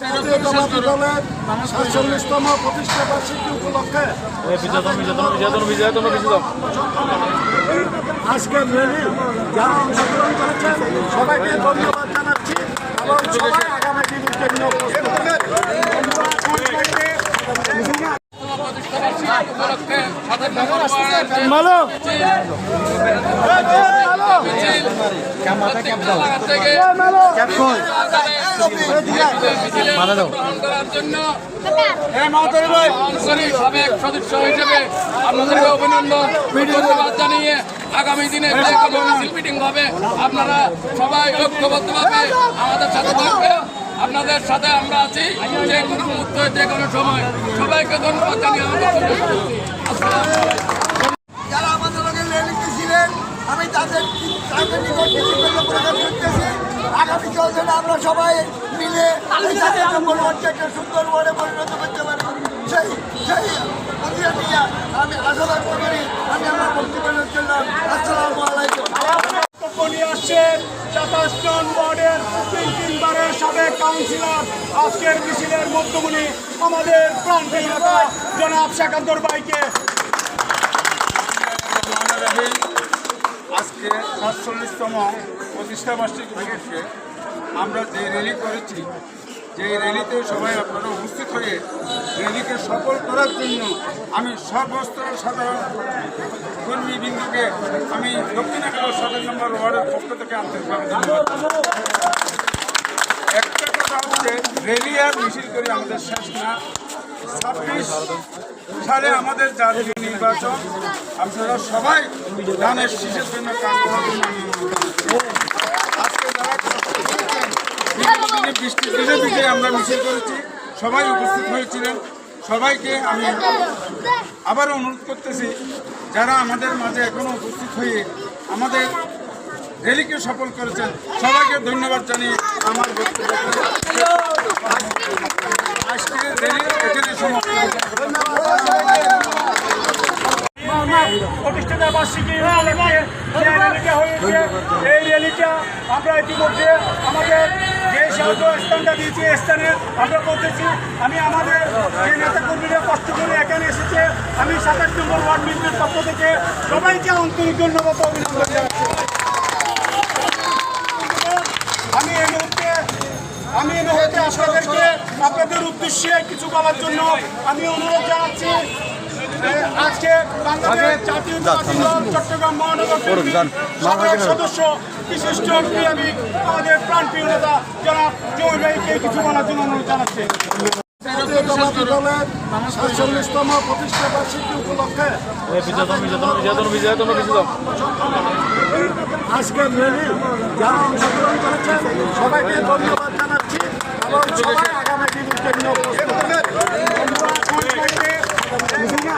জনতা দলের সাতচল্লিশতম প্রতিষ্ঠা বার্ষিকী উপলক্ষে আজকের র্যালি যারা অংশগ্রহণ করেছেন সবাইকে ধন্যবাদ জানাচ্ছি এবং সবাই আগামী দিনের জন্য প্রস্তুত। মালো সাবেক সদস্য হিসেবে আপনাদেরকে অভিনন্দন ধন্যবাদ জানিয়ে আগামী দিনে যে মিছিল মিটিং হবে আপনারা সবাই ঐক্যবদ্ধভাবে আমাদের সাথে থাকবেন। আপনাদের সাথে আমরা আছি যে কোনো মুহূর্তে যে কোনো সময়। সবাইকে ধন্যবাদ জানিয়ে আমাদের আগামী চলছে আমরা সবাই মিলে একটা সুন্দর বলে পরিণত করতে পারি সেই সেই অধিকার নিয়ে আমি আশাবাদ করি আমি আমার বক্তব্য করলাম আসসালামু আলাইকুম। নিয়ে আসছেন সাতাশ জন ওয়ার্ডের তিন তিনবারের সাবেক কাউন্সিলর। আজকের মিছিলের মধ্যমণি আমাদের প্রান্তীয় নেতা জনাব শেখান্তর বাইকে আজকে সাতচল্লিশতম প্রতিষ্ঠা বার্ষিকী উপলক্ষে আমরা যে র্যালি করেছি, যে র্যালিতে সবাই আপনারা উপস্থিত হয়ে র্যালিকে সফল করার জন্য আমি সর্বস্তরের সাধারণ কর্মীবৃন্দকে আমি দক্ষিণ সাতাশ নম্বর ওয়ার্ডের পক্ষ থেকে আন্তরিকভাবে ধন্যবাদ। একটা কথা হচ্ছে, র্যালি আর মিছিল করে আমাদের শেষ না। ছাব্বিশ সালে আমাদের জাতীয় নির্বাচন। আপনারা সবাই ধানের শীষের জন্য বৃষ্টির দিনে দিকে আমরা মিছিল করেছি, সবাই উপস্থিত হয়েছিলেন। সবাইকে আমি আবার অনুরোধ করতেছি, যারা আমাদের মাঝে এখনও উপস্থিত হয়ে আমাদের র্যালিকে সফল করেছেন, সবাইকে ধন্যবাদ জানিয়ে আমার এখানে সমাপ্ত প্রতিষ্ঠাতা বার্ষিকী উপলক্ষে যে র্যালিটা হয়েছে এই র্যালিটা আমরা ইতিমধ্যে আমাদের যে সাহায্য স্থানটা দিয়েছি স্থানে আমরা করতেছি আমি আমাদের যে নেতা কর্মীরা কষ্ট করে এখানে এসেছে, আমি সাতাশ নম্বর ওয়ার্ড বিএনপির পক্ষ থেকে সবাইকে আন্তরিক ধন্যবাদ অভিনন্দন জানাচ্ছি। আমি এই মুহূর্তে আমি এই মুহূর্তে আপনাদেরকে আপনাদের উদ্দেশ্যে কিছু বলার জন্য আমি অনুরোধ জানাচ্ছি। আজকে বাংলাদেশ চট্টগ্রাম মহানগর সদস্য বিশিষ্ট ক্রীড়াবিদ আমাদের প্রাণপ্রিয় নেতা জনাব জয় ভাইকে কিছু বলার জন্য অনুরোধ জানাচ্ছি। সাতচল্লিশতম প্রতিষ্ঠা বার্ষিকী উপলক্ষে আজকের র্যালি যারা অংশগ্রহণ করেছেন সবাইকে ধন্যবাদ জানাচ্ছি এবং সবাই আগামী দিনের জন্য প্রস্তুত।